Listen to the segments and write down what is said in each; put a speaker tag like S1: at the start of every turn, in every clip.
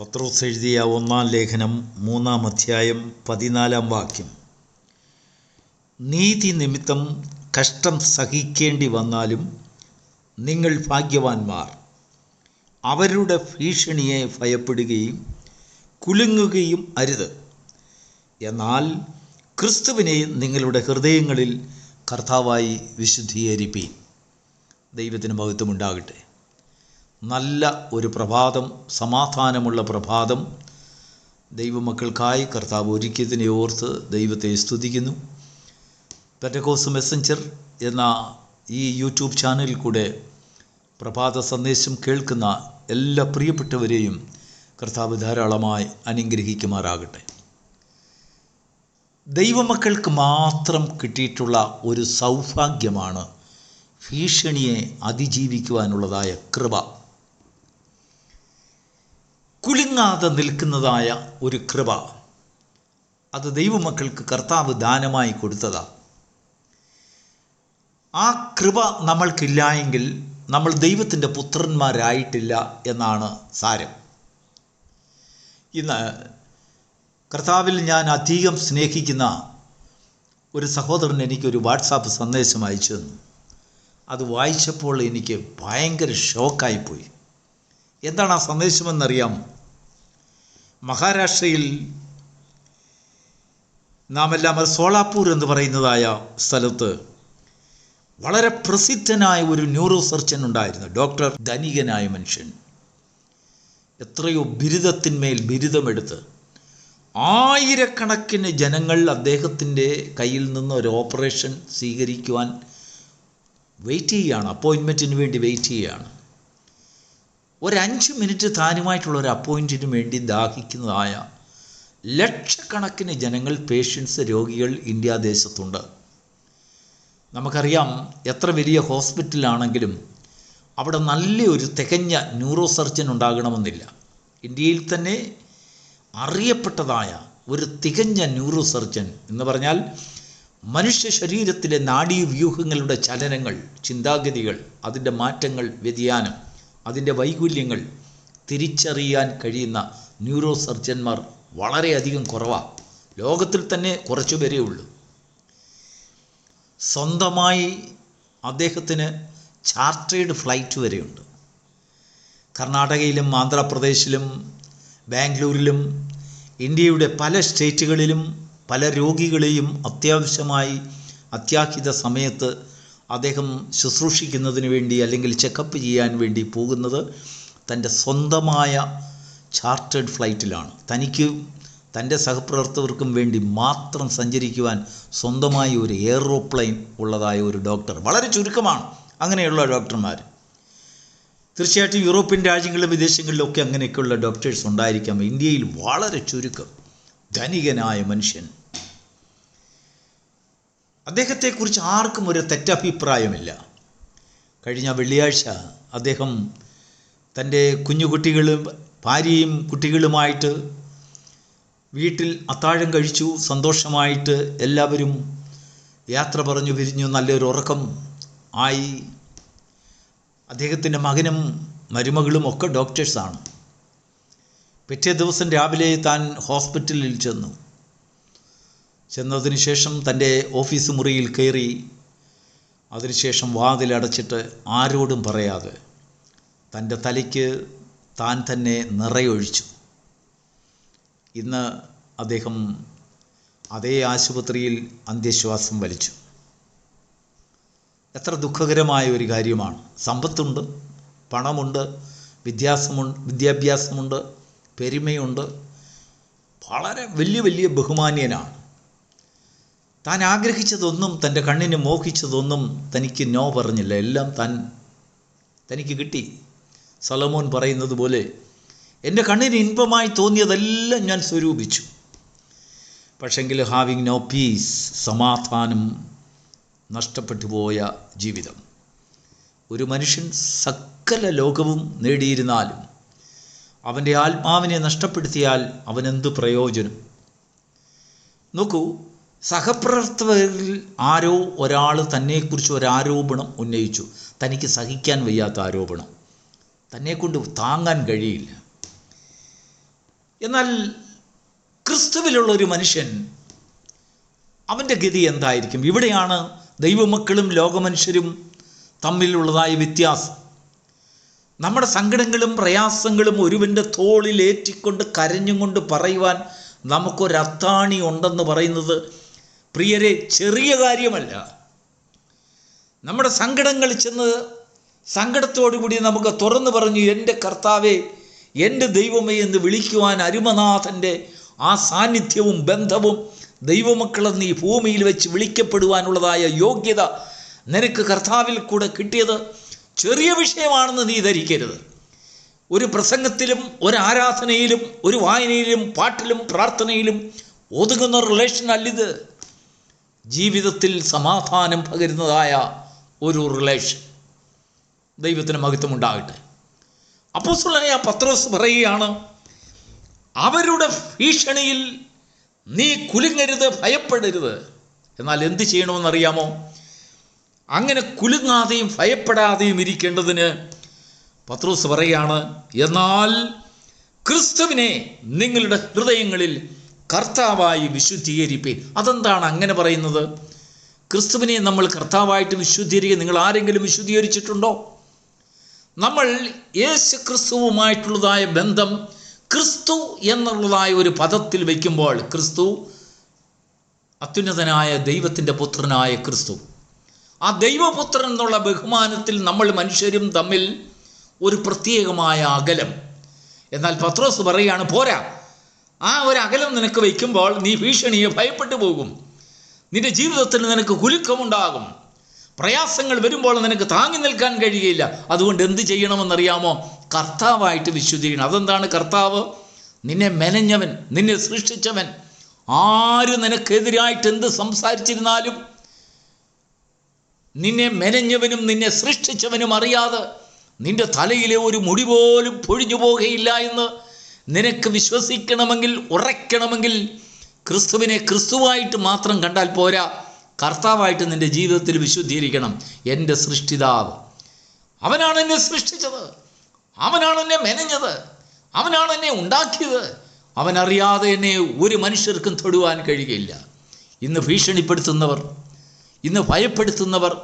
S1: പത്രോസ് എഴുതിയ ഒന്നാം ലേഖനം മൂന്നാം അധ്യായം പതിനാലാം വാക്യം. നീതി നിമിത്തം കഷ്ടം സഹിക്കേണ്ടി വന്നാലും നിങ്ങൾ ഭാഗ്യവാന്മാർ. അവരുടെ ഭീഷണിയെ ഭയപ്പെടുകയും കുലുങ്ങുകയും അരുത്. എന്നാൽ ക്രിസ്തുവിനെ നിങ്ങളുടെ ഹൃദയങ്ങളിൽ കർത്താവായി വിശുദ്ധീകരിപ്പീൻ. ദൈവത്തിന് മഹത്വമുണ്ടാകട്ടെ. നല്ല ഒരു പ്രഭാതം സമാധാനമുള്ള പ്രഭാതം ദൈവമക്കൾക്കായി കർത്താവ് ഒരുക്കിയതിനെ ഓർത്ത് ദൈവത്തെ സ്തുതിക്കുന്നു. പെറ്റക്കോസ് മെസ്സഞ്ചർ എന്ന ഈ യൂട്യൂബ് ചാനലിൽ കൂടെ പ്രഭാത സന്ദേശം കേൾക്കുന്ന എല്ലാ പ്രിയപ്പെട്ടവരെയും കർത്താവ് ധാരാളമായി അനുഗ്രഹിക്കുമാറാകട്ടെ. ദൈവമക്കൾക്ക് മാത്രം കിട്ടിയിട്ടുള്ള ഒരു സൗഭാഗ്യമാണ് ഭീഷണിയെ അതിജീവിക്കുവാനുള്ളതായ കൃപ. കുലുങ്ങാതെ നിൽക്കുന്നതായ ഒരു കൃപ. അത് ദൈവമക്കൾക്ക് കർത്താവ് ദാനമായി കൊടുത്തതാണ് ആ കൃപ നമ്മൾക്കില്ലായെങ്കിൽ നമ്മൾ ദൈവത്തിന്റെ പുത്രന്മാരായിട്ടില്ല എന്നാണ് സാരം. ഇന്ന് കർത്താവിൽ ഞാൻ അധികം സ്നേഹിക്കുന്ന ഒരു സഹോദരൻ എനിക്കൊരു വാട്സാപ്പ് സന്ദേശം അയച്ചു തന്നു. അത് വായിച്ചപ്പോൾ എനിക്ക് ഭയങ്കര ഷോക്കായിപ്പോയി എന്താണ് ആ സന്ദേശമെന്നറിയാം മഹാരാഷ്ട്രയിൽ നാം എല്ലാം സോളാപ്പൂർ എന്ന് പറയുന്നതായ സ്ഥലത്ത് വളരെ പ്രസിദ്ധനായ ഒരു ന്യൂറോ സർജൻ ഉണ്ടായിരുന്നു ഡോക്ടർ ധനികനായ മനുഷ്യൻ. എത്രയോ ബിരുദത്തിന്മേൽ ബിരുദമെടുത്ത് ആയിരക്കണക്കിന് ജനങ്ങൾ അദ്ദേഹത്തിന്റെ കയ്യിൽ നിന്ന് ഒരു ഓപ്പറേഷൻ സ്വീകരിക്കുവാൻ വെയിറ്റ് ചെയ്യുകയാണ് അപ്പോയിൻമെന്റിന് വേണ്ടി വെയിറ്റ് ചെയ്യുകയാണ്. ഒരഞ്ച് മിനിറ്റ് താനുമായിട്ടുള്ള ഒരു അപ്പോയിന്റിന് വേണ്ടി ദാഹിക്കുന്നതായ ലക്ഷക്കണക്കിന് ജനങ്ങൾ പേഷ്യൻസ് രോഗികൾ ഇന്ത്യ ദേശത്തുണ്ട്. നമുക്കറിയാം എത്ര വലിയ ഹോസ്പിറ്റലാണെങ്കിലും അവിടെ നല്ലൊരു തികഞ്ഞ ന്യൂറോ സർജൻ ഉണ്ടാകണമെന്നില്ല. ഇന്ത്യയിൽ തന്നെ അറിയപ്പെട്ടതായ ഒരു തികഞ്ഞ ന്യൂറോ സർജൻ എന്ന് പറഞ്ഞാൽ മനുഷ്യ ശരീരത്തിലെ നാഡീവ്യൂഹങ്ങളുടെ ചലനങ്ങൾ ചിന്താഗതികൾ അതിന്റെ മാറ്റങ്ങൾ വ്യതിയാനം. അതിന്റെ വൈകുല്യങ്ങൾ തിരിച്ചറിയാൻ കഴിയുന്ന ന്യൂറോ സർജന്മാർ വളരെയധികം കുറവാണ് ലോകത്തിൽ തന്നെ കുറച്ചു പേരേ ഉള്ളൂ. സ്വന്തമായി അദ്ദേഹത്തിന് ചാർട്ടേഡ് ഫ്ലൈറ്റ് വരെയുണ്ട് കർണാടകയിലും ആന്ധ്രാപ്രദേശിലും ബാംഗ്ലൂരിലും ഇന്ത്യയുടെ പല സ്റ്റേറ്റുകളിലും പല രോഗികളെയും അത്യാവശ്യമായി അത്യാഹിത സമയത്ത് അദ്ദേഹം ശുശ്രൂഷിക്കുന്നതിന് വേണ്ടി അല്ലെങ്കിൽ ചെക്കപ്പ് ചെയ്യാൻ വേണ്ടി പോകുന്നത് തന്റെ സ്വന്തമായ ചാർട്ടേഡ് ഫ്ലൈറ്റിലാണ് തനിക്ക് തന്റെ സഹപ്രവർത്തകർക്കും വേണ്ടി മാത്രം സഞ്ചരിക്കുവാൻ സ്വന്തമായി ഒരു എയറോപ്ലെയിൻ ഉള്ളതായ ഒരു ഡോക്ടർ വളരെ ചുരുക്കമാണ്. അങ്ങനെയുള്ള ഡോക്ടർമാർ തീർച്ചയായിട്ടും യൂറോപ്യൻ രാജ്യങ്ങളിലും വിദേശങ്ങളിലൊക്കെ അങ്ങനെയൊക്കെയുള്ള ഡോക്ടേഴ്സ് ഉണ്ടായിരിക്കാം. ഇന്ത്യയിൽ വളരെ ചുരുക്കം ധനികനായ മനുഷ്യൻ അദ്ദേഹത്തെക്കുറിച്ച് ആർക്കും ഒരു തെറ്റഭിപ്രായമില്ല. കഴിഞ്ഞ വെള്ളിയാഴ്ച അദ്ദേഹം തന്റെ കുഞ്ഞുകുട്ടികളും ഭാര്യയും കുട്ടികളുമായിട്ട് വീട്ടിൽ അത്താഴം കഴിച്ചു സന്തോഷമായിട്ട് എല്ലാവരും യാത്ര പറഞ്ഞു പിരിഞ്ഞു നല്ലൊരു ഉറക്കം ആയി. അദ്ദേഹത്തിന്റെ മകനും മരുമകളും ഒക്കെ ഡോക്ടേഴ്സാണ്. പിറ്റേ ദിവസം രാവിലെ താൻ ഹോസ്പിറ്റലിൽ ചെന്നു. ചെന്നതിന് ശേഷം തന്റെ ഓഫീസ് മുറിയിൽ കയറി അതിനുശേഷം വാതിലടച്ചിട്ട് ആരോടും പറയാതെ തന്റെ തലയ്ക്ക് താൻ തന്നെ നിറയൊഴിച്ചു. ഇന്ന് അദ്ദേഹം അതേ ആശുപത്രിയിൽ അന്ത്യശ്വാസം വലിച്ചു. എത്ര ദുഃഖകരമായ ഒരു കാര്യമാണ്. സമ്പത്തുണ്ട് പണമുണ്ട് വിദ്യാസമുണ്ട് വിദ്യാഭ്യാസമുണ്ട് പെരുമയുണ്ട്. വളരെ വലിയ വലിയ ബഹുമാന്യനാണ്. താൻ ആഗ്രഹിച്ചതൊന്നും തന്റെ കണ്ണിന് മോഹിച്ചതൊന്നും തനിക്ക് നോ പറഞ്ഞില്ല. എല്ലാം താൻ തനിക്ക് കിട്ടി. സലമോൻ പറയുന്നത് പോലെ എന്റെ കണ്ണിന് ഇൻപമായി തോന്നിയതെല്ലാം ഞാൻ സ്വരൂപിച്ചു. പക്ഷെങ്കിൽ ഹാവിങ് നോ പീസ് സമാധാനം നഷ്ടപ്പെട്ടു പോയ ജീവിതം. ഒരു മനുഷ്യൻ സകല ലോകവും നേടിയിരുന്നാലും അവന്റെ ആത്മാവിനെ നഷ്ടപ്പെടുത്തിയാൽ അവനെന്ത് പ്രയോജനം? നോക്കൂ സഹപ്രവർത്തകരിൽ ആരോ ഒരാൾ തന്നെക്കുറിച്ച് ഒരാരോപണം ഉന്നയിച്ചു. തനിക്ക് സഹിക്കാൻ വയ്യാത്ത ആരോപണം. തന്നെക്കൊണ്ട് താങ്ങാൻ കഴിയില്ല. എന്നാൽ ക്രിസ്തുവിലുള്ള ഒരു മനുഷ്യൻ അവന്റെ ഗതി എന്തായിരിക്കും? ഇവിടെയാണ് ദൈവമക്കളും ലോകമനുഷ്യരും തമ്മിലുള്ളതായ വ്യത്യാസം. നമ്മുടെ സങ്കടങ്ങളും പ്രയാസങ്ങളും ഒരുവന്റെ തോളിലേറ്റിക്കൊണ്ട് കരഞ്ഞും കൊണ്ട് പറയുവാൻ നമുക്കൊരത്താണി ഉണ്ടെന്ന് പറയുന്നത് പ്രിയരെ ചെറിയ കാര്യമല്ല. നമ്മുടെ സങ്കടങ്ങൾ ചെന്ന് സങ്കടത്തോടുകൂടി നമുക്ക് തുറന്നു പറഞ്ഞു എന്റെ കർത്താവെ എന്റെ ദൈവമേ എന്ന് വിളിക്കുവാൻ അരുമനാഥന്റെ ആ സാന്നിധ്യവും ബന്ധവും ദൈവമക്കളെന്ന് ഈ ഭൂമിയിൽ വെച്ച് വിളിക്കപ്പെടുവാനുള്ളതായ യോഗ്യത നിനക്ക് കർത്താവിൽ കൂടെ കിട്ടിയത് ചെറിയ വിഷയമാണെന്ന് നീ ധരിക്കരുത്. ഒരു പ്രസംഗത്തിലും ഒരു ആരാധനയിലും ഒരു വായനയിലും പാട്ടിലും പ്രാർത്ഥനയിലും ഒതുങ്ങുന്ന റിലേഷൻ അല്ലിത്. ജീവിതത്തിൽ സമാധാനം പകരുന്നതായ ഒരു റിലേഷൻ ദൈവത്തിന് മഹത്വം ഉണ്ടാകട്ടെ അപ്പോസ്തലനായ പത്രോസ് പറയുകയാണ് അവരുടെ ഭീഷണിയിൽ നീ കുലുങ്ങരുത് ഭയപ്പെടരുത്. എന്നാൽ എന്ത് ചെയ്യണമെന്നറിയാമോ? അങ്ങനെ കുലുങ്ങാതെയും ഭയപ്പെടാതെയും ഇരിക്കേണ്ടതിന് പത്രോസ് പറയാണ് എന്നാൽ ക്രിസ്തുവിനെ നിങ്ങളുടെ ഹൃദയങ്ങളിൽ കർത്താവായി വിശുദ്ധീകരിപ്പീൻ. അതെന്താണ് അങ്ങനെ പറയുന്നത്? ക്രിസ്തുവിനെ നമ്മൾ കർത്താവായിട്ട് വിശുദ്ധീകരിക്കുക നിങ്ങൾ ആരെങ്കിലും വിശുദ്ധീകരിച്ചിട്ടുണ്ടോ? നമ്മൾ യേശു ക്രിസ്തുവുമായിട്ടുള്ളതായ ബന്ധം ക്രിസ്തു എന്നുള്ളതായ ഒരു പദത്തിൽ വയ്ക്കുമ്പോൾ ക്രിസ്തു അത്യുന്നതനായ ദൈവത്തിന്റെ പുത്രനായ ക്രിസ്തു. ആ ദൈവപുത്രൻ എന്നുള്ള ബഹുമാനത്തിൽ നമ്മൾ മനുഷ്യരും തമ്മിൽ ഒരു പ്രത്യേകമായ അകലം. എന്നാൽ പത്രോസ് പറയുകയാണ് പോരാ ആ ഒരു അകലം നിനക്ക് വയ്ക്കുമ്പോൾ നീ ഭീഷണിയെ ഭയപ്പെട്ടു പോകും. നിന്റെ ജീവിതത്തിൽ നിനക്ക് കുലുക്കമുണ്ടാകും. പ്രയാസങ്ങൾ വരുമ്പോൾ നിനക്ക് താങ്ങി നിൽക്കാൻ കഴിയില്ല. അതുകൊണ്ട് എന്ത് ചെയ്യണമെന്നറിയാമോ? കർത്താവായിട്ട് വിശ്വസിക്കണം. അതെന്താണ് കർത്താവ്? നിന്നെ മെനഞ്ഞവൻ നിന്നെ സൃഷ്ടിച്ചവൻ. ആര് നിനക്കെതിരായിട്ട് എന്ത് സംസാരിച്ചിരുന്നാലും നിന്നെ മെനഞ്ഞവനും നിന്നെ സൃഷ്ടിച്ചവനും അറിയാതെ നിന്റെ തലയിലെ ഒരു മുടി പോലും പൊഴിഞ്ഞു പോകുകയില്ല എന്ന് നിനക്ക് വിശ്വസിക്കണമെങ്കിൽ ഉറയ്ക്കണമെങ്കിൽ ക്രിസ്തുവിനെ ക്രിസ്തുവായിട്ട് മാത്രം കണ്ടാൽ പോരാ. കർത്താവായിട്ട് നിന്റെ ജീവിതത്തിൽ വിശുദ്ധീകരിക്കണം. എന്റെ സൃഷ്ടിതാവ്. അവനാണ് എന്നെ സൃഷ്ടിച്ചത്. അവനാണ് എന്നെ മെനഞ്ഞത്. അവനാണ് എന്നെ ഉണ്ടാക്കിയത്. അവനറിയാതെ എന്നെ ഒരു മനുഷ്യർക്കും തൊടുവാൻ കഴിയുകയില്ല. ഇന്ന് ഭീഷണിപ്പെടുത്തുന്നവർ ഇന്ന് ഭയപ്പെടുത്തുന്നവർ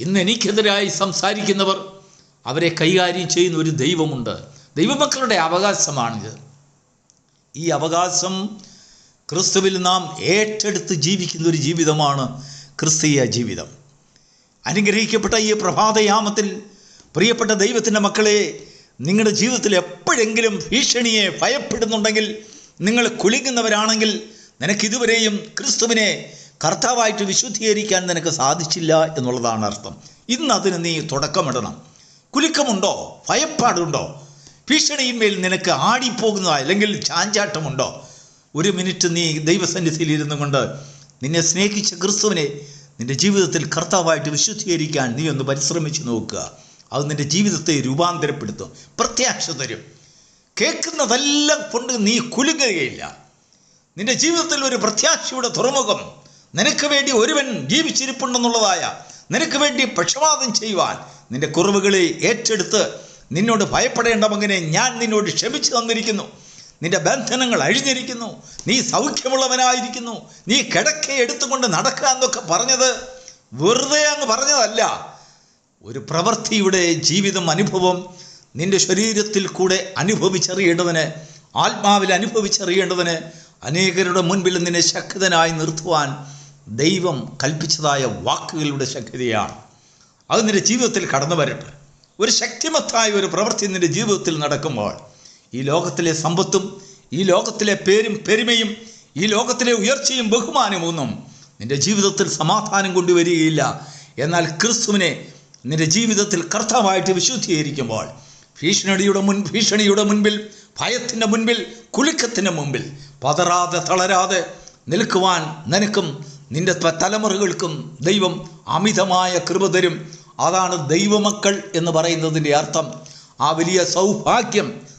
S1: ഇന്ന് എനിക്കെതിരായി സംസാരിക്കുന്നവർ അവരെ കൈകാര്യം ചെയ്യുന്ന ഒരു ദൈവമുണ്ട്. ദൈവമക്കളുടെ അവകാശമാണിത്. ഈ അവകാശം ക്രിസ്തുവിൽ നാം ഏറ്റെടുത്ത് ജീവിക്കുന്ന ഒരു ജീവിതമാണ് ക്രിസ്തീയ ജീവിതം. അനുഗ്രഹിക്കപ്പെട്ട ഈ പ്രഭാതയാമത്തിൽ പ്രിയപ്പെട്ട ദൈവത്തിന്റെ മക്കളെ നിങ്ങളുടെ ജീവിതത്തിൽ എപ്പോഴെങ്കിലും ഭീഷണിയെ ഭയപ്പെടുന്നുണ്ടെങ്കിൽ നിങ്ങൾ നിനക്ക് ഇതുവരെയും ക്രിസ്തുവിനെ കർത്താവായിട്ട് വിശുദ്ധീകരിക്കാൻ നിനക്ക് സാധിച്ചില്ല എന്നുള്ളതാണ് അർത്ഥം. ഇന്ന് അതിന് നീ തുടക്കമിടണം. കുലുക്കമുണ്ടോ? ഭയപ്പാടുണ്ടോ? ഭീഷണിയിന്മേൽ നിനക്ക് ആടിപ്പോകുന്ന അല്ലെങ്കിൽ ചാഞ്ചാട്ടമുണ്ടോ? ഒരു മിനിറ്റ് നീ ദൈവസന്നിധിയിൽ ഇരുന്നു കൊണ്ട് നിന്നെ സ്നേഹിച്ച ക്രിസ്തുവിനെ നിന്റെ ജീവിതത്തിൽ കർത്താവായിട്ട് വിശുദ്ധീകരിക്കാൻ നീ ഒന്ന് പരിശ്രമിച്ച് നോക്കുക. അത് നിന്റെ ജീവിതത്തെ രൂപാന്തരപ്പെടുത്തും. പ്രത്യാക്ഷ തരും. കേൾക്കുന്നതെല്ലാം കൊണ്ട് നീ കുലുങ്ങുകയില്ല. നിന്റെ ജീവിതത്തിൽ ഒരു പ്രത്യാശയുടെ തുറമുഖം നിനക്ക് വേണ്ടി ഒരുവൻ ജീവിച്ചിരിപ്പുണ്ടെന്നുള്ളതായ നിനക്ക് വേണ്ടി പക്ഷപാതം ചെയ്യുവാൻ നിന്റെ കുറവുകളെ ഏറ്റെടുത്ത് നിന്നോട് ഭയപ്പെടേണ്ട മകനെ ഞാൻ നിന്നോട് ക്ഷമിച്ചു തന്നിരിക്കുന്നു. നിന്റെ ബന്ധനങ്ങൾ അഴിഞ്ഞിരിക്കുന്നു. നീ സൗഖ്യമുള്ളവനായിരിക്കുന്നു. നീ കിടക്ക എടുത്തുകൊണ്ട് നടക്കുക എന്നൊക്കെ പറഞ്ഞത് വെറുതെ അങ്ങ് പറഞ്ഞതല്ല. ഒരു പ്രവൃത്തിയുടെ ജീവിതം അനുഭവം നിന്റെ ശരീരത്തിൽ കൂടെ അനുഭവിച്ചറിയേണ്ടതിന് ആത്മാവിൽ അനുഭവിച്ചറിയേണ്ടതിന് അനേകരുടെ മുൻപിൽ നിന്നെ ശക്തനായി നിർത്തുവാൻ ദൈവം കൽപ്പിച്ചതായ വാക്കുകളുടെ ശക്തിയാണ്. അത് നിന്റെ ജീവിതത്തിൽ കടന്നു വരട്ടെ ഒരു ശക്തിമത്തായ ഒരു പ്രവൃത്തി നിന്റെ ജീവിതത്തിൽ നടക്കുമ്പോൾ ഈ ലോകത്തിലെ സമ്പത്തും ഈ ലോകത്തിലെ പേരും പെരുമയും ഈ ലോകത്തിലെ ഉയർച്ചയും ബഹുമാനവും ഒന്നും നിന്റെ ജീവിതത്തിൽ സമാധാനം കൊണ്ടുവരികയില്ല. എന്നാൽ ക്രിസ്തുവിനെ നിന്റെ ജീവിതത്തിൽ കർത്താവായിട്ട് വിശുദ്ധീകരിക്കുമ്പോൾ ഭീഷണിയുടെ മുൻ ഭീഷണിയുടെ മുൻപിൽ ഭയത്തിന്റെ മുൻപിൽ കുലുക്കത്തിന്റെ മുൻപിൽ പതറാതെ തളരാതെ നിൽക്കുവാൻ നിനക്കും നിന്റെ തലമുറകൾക്കും ദൈവം അമിതമായ കൃപ തരും. അതാണ് ദൈവമക്കൾ എന്ന് പറയുന്നതിന്റെ അർത്ഥം. ആ വലിയ സൗഭാഗ്യം